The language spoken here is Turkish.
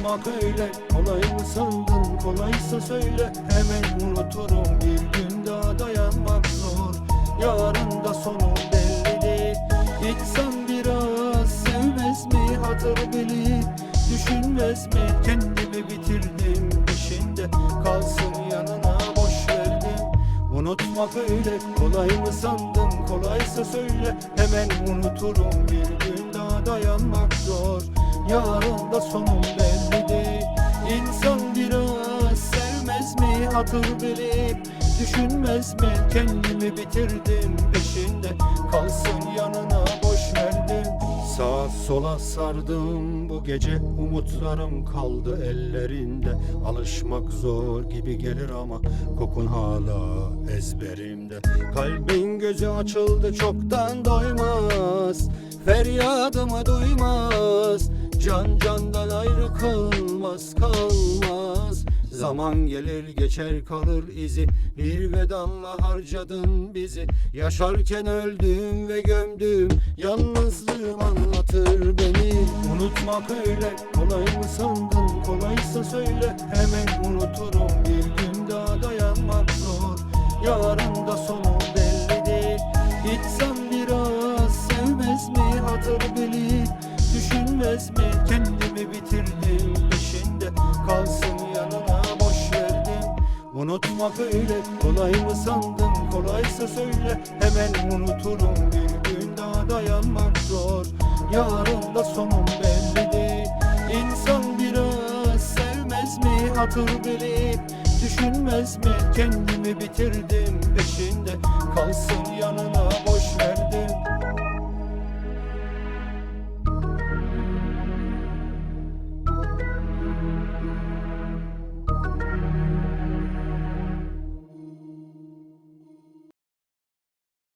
Unutmak öyle kolay mı sandın? Kolaysa söyle Hemen unuturum. Bir gün daha dayanmak zor. Yarın da sonu belli. Değil İnsan biraz sevmez mi? Hatır bilip Düşünmez mi? Kendimi bitirdim. Peşinde Kalsın yanına boş verdim. Unutmak öyle kolay mı sandın? Kolaysa söyle Hemen unuturum. Bir gün daha dayanmak zor. Yarın da sonum belli hatır bilip Düşünmez mi? Kendimi bitirdim peşinde. Kalsın yanına boş verdim. Sağa sola sardım. Bu gece Umutlarım kaldı ellerinde. Alışmak zor gibi gelir ama Kokun hala ezberimde. Kalbin gözü açıldı çoktan doymaz. Feryadımı duymaz. Can candan ayrı kalmaz kalmaz Zaman gelir geçer kalır izi. Bir vedanla harcadın bizi. Yaşarken öldüm ve gömdüm. Yalnızlığım anlatır beni. Unutmak öyle kolay mı sandın Kolaysa söyle. Hemen unuturum. Bir gün daha dayanmak zor. Yarın da sonu belli değil İnsan biraz sevmez mi? Hatır bilip Düşünmez mi? Kendimi bitirdim peşinde. Kalsın Unutmak öyle kolay mı sandın? Kolaysa söyle Hemen unuturum. Bir gün daha dayanmak zor. Yarın da sonum belli İnsan biraz sevmez mi? Hatır bilip Düşünmez mi? Kendimi bitirdim peşinde. Kalsın yanına boş verdim